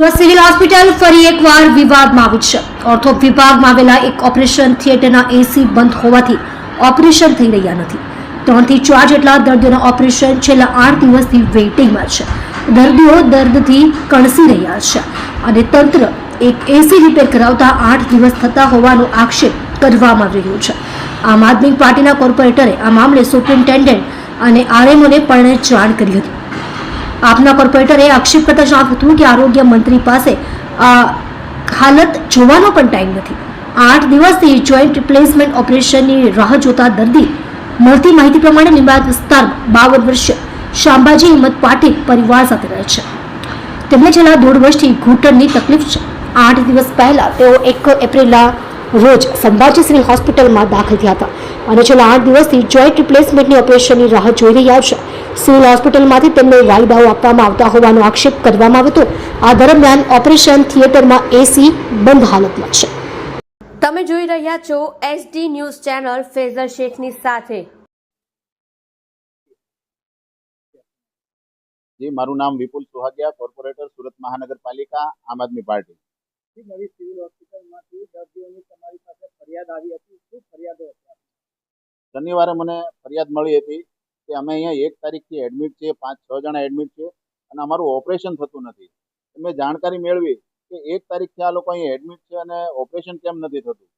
Surat civil hospital ફરી એકવાર વિવાદમાં આવી છે. ઓર્થો વિભાગમાં આવેલા એક ઓપરેશન થિયેટરના એસી બંધ હોવાથી ઓપરેશન થઈ રહ્યા નથી. ત્રણથી ચાર જેટલા દર્દીઓના ઓપરેશન છેલ્લા આઠ દિવસથી વેઇટિંગમાં છે. દર્દીઓ દર્દથી કણસી રહ્યા છે અને તંત્ર એક એસી રિપેર કરાવતા આઠ દિવસ થતા હોવાનો આક્ષેપ કરવામાં આવી રહ્યો છે. આમ આદમી પાર્ટીના કોર્પોરેટરે આ મામલે સુપ્રિન્ટેન્ડન્ટ અને આરએમઓને પણ જાણ કરી હતી. આપના કોર્પોરેટરે આક્ષેપ કરતા જણાવ્યું હતું કે આરોગ્ય મંત્રી પાસે હાલત જોવાનો પણ ટાઈમ નથી. આઠ દિવસથી જોઈન્ટ રિપ્લેસમેન્ટ ઓપરેશનની રાહ જોતા દર્દી મળતી માહિતી પ્રમાણે લીંબાયત વિસ્તારમાં બાવન વર્ષીય શાંબાજી હિંમત પાટીલ પરિવાર સાથે રહે છે. તેમને છેલ્લા દોઢ વર્ષથી ઘૂંટણની તકલીફ છે. આઠ દિવસ પહેલા તેઓ એક એપ્રિલના રોજ સંભાજી સિવિલ હોસ્પિટલમાં દાખલ થયા હતા અને છેલ્લા આઠ દિવસથી જોઈન્ટ રિપ્લેસમેન્ટની ઓપરેશનની રાહ જોઈ રહ્યા છે. સિવિલ હોસ્પિટલમાંથી તેમને વાયદાઓ આપવામાં આવતા હોવાનો આક્ષેપ કરવામાં આવ્યો હતો આ દરમિયાન ઓપરેશન થિયેટરમાં એસી બંધ હાલતમાં છે. તમે જોઈ રહ્યા છો એસડી ન્યૂઝ ચેનલ ફેઝર શેખની સાથે. જી મારું નામ વિપુલ સુહાગિયા કોર્પોરેટર સુરત મહાનગરપાલિકા આમ આદમી પાર્ટી. નવી સિવિલ હોસ્પિટલમાંથી દર્દીઓની તમારી પાસે ફરિયાદ આવી હતી. શું ફરિયાદો હતી? શનિવારે મને ફરિયાદ મળી હતી અમે અહીંયા એક તારીખથી એડમિટ છીએ, પાંચ, છ જણા એડમિટ છે અને અમારું ઓપરેશન થતું નથી. મેં જાણકારી મેળવી કે એક તારીખથી આ લોકો અહીંયા એડમિટ છે અને ઓપરેશન કેમ નથી થતું.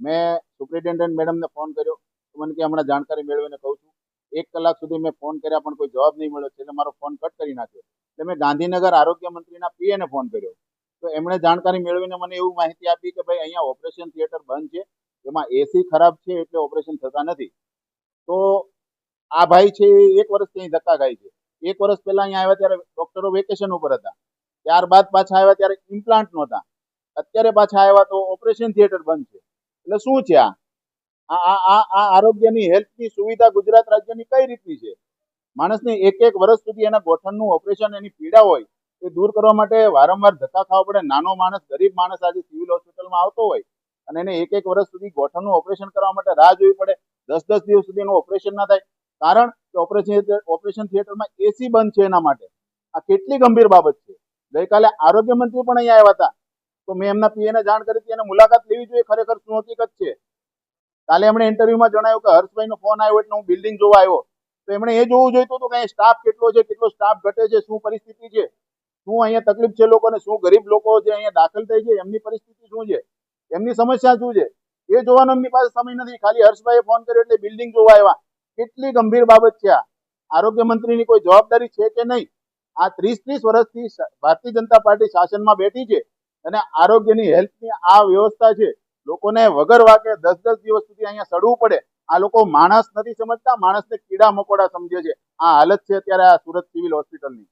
મેં સુપ્રિન્ટેન્ડન્ટ મેડમને ફોન કર્યો. મને કે હમણાં જાણકારી મેળવીને કહું છું. એક કલાક સુધી મેં ફોન કર્યા પણ કોઈ જવાબ નહીં મળ્યો. એટલે મારો ફોન કટ કરી નાખ્યો. એટલે મેં ગાંધીનગર આરોગ્ય મંત્રીના પીએને ફોન કર્યો. તો એમણે જાણકારી મેળવીને મને એવું માહિતી આપી કે ભાઈ અહીંયા ઓપરેશન થિયેટર બંધ છે. એમાં એસી ખરાબ છે એટલે ઓપરેશન થતા નથી. તો આ ભાઈ છે એક વર્ષથી અહીં ધક્કા ખાય છે. એક વર્ષ પહેલા અહીંયા આવ્યા ત્યારે ડોક્ટરો વેકેશન ઉપર હતા. ત્યારબાદ પાછા આવ્યા ત્યારે ઇમ્પ્લાન્ટ નહોતા. અત્યારે પાછા આવ્યા તો ઓપરેશન થિયેટર બંધ છે. એટલે શું છે આ? આ આ આ આરોગ્યની હેલ્થની સુવિધા ગુજરાત રાજ્યની કઈ રીતની છે? માણસને એક એક વર્ષ સુધી એના ગોઠણનું ઓપરેશન એની પીડા હોય, એ દૂર કરવા માટે વારંવાર ધક્કા ખાવા પડે. નાનો માણસ, ગરીબ માણસ આજે સિવિલ હોસ્પિટલમાં આવતો હોય અને એને એક એક વર્ષ સુધી ગોઠણનું ઓપરેશન કરવા માટે રાહ જોવી પડે. દસ દસ દિવસ સુધી એનું ઓપરેશન ના થાય. કારણ કે ઓપરેશન ઓપરેશન થિયેટરમાં એસી બંધ છે એના માટે. આ કેટલી ગંભીર બાબત છે. ગઈકાલે આરોગ્ય મંત્રી પણ અહીંયા આવ્યા હતા. તો મેં એમના પીએને જાણ કરી હતી અને મુલાકાત લેવી જોઈએ, ખરેખર શું હકીકત છે? કાલે એમણે ઇન્ટરવ્યુમાં જણાવ્યું કે હર્ષભાઈનો ફોન આવ્યો એટલે હું બિલ્ડિંગ જોવા આવ્યો. તો એમણે એ જોવું જોઈતું હતું કે સ્ટાફ કેટલો છે, કેટલો સ્ટાફ ઘટે છે, શું પરિસ્થિતિ છે? શું અહીંયા તકલીફ છે લોકોને, શું ગરીબ લોકો જે અહીંયા દાખલ થઈ છે, એમની પરિસ્થિતિ શું છે? એમની સમસ્યા શું છે? એ જોવાનો એમની પાસે સમય નથી. ખાલી હર્ષભાઈએ ફોન કર્યો એટલે બિલ્ડિંગ જોવા આવ્યા. કેટલી ગંભીર બાબત છે આ? આરોગ્ય મંત્રીની કોઈ જવાબદારી છે કે નહીં? આ ત્રીસ ત્રીસ વર્ષથી ભારતીય જનતા પાર્ટી શાસનમાં બેઠી છે અને આરોગ્યની હેલ્થની આ વ્યવસ્થા છે, લોકોને વગર વાકે દસ દસ દિવસ સુધી અહીંયા સડવું પડે. આ લોકો માણસ નથી સમજતા, માણસને કીડા મકોડા સમજે છે. આ હાલત છે અત્યારે આ સુરત સિવિલ હોસ્પિટલની.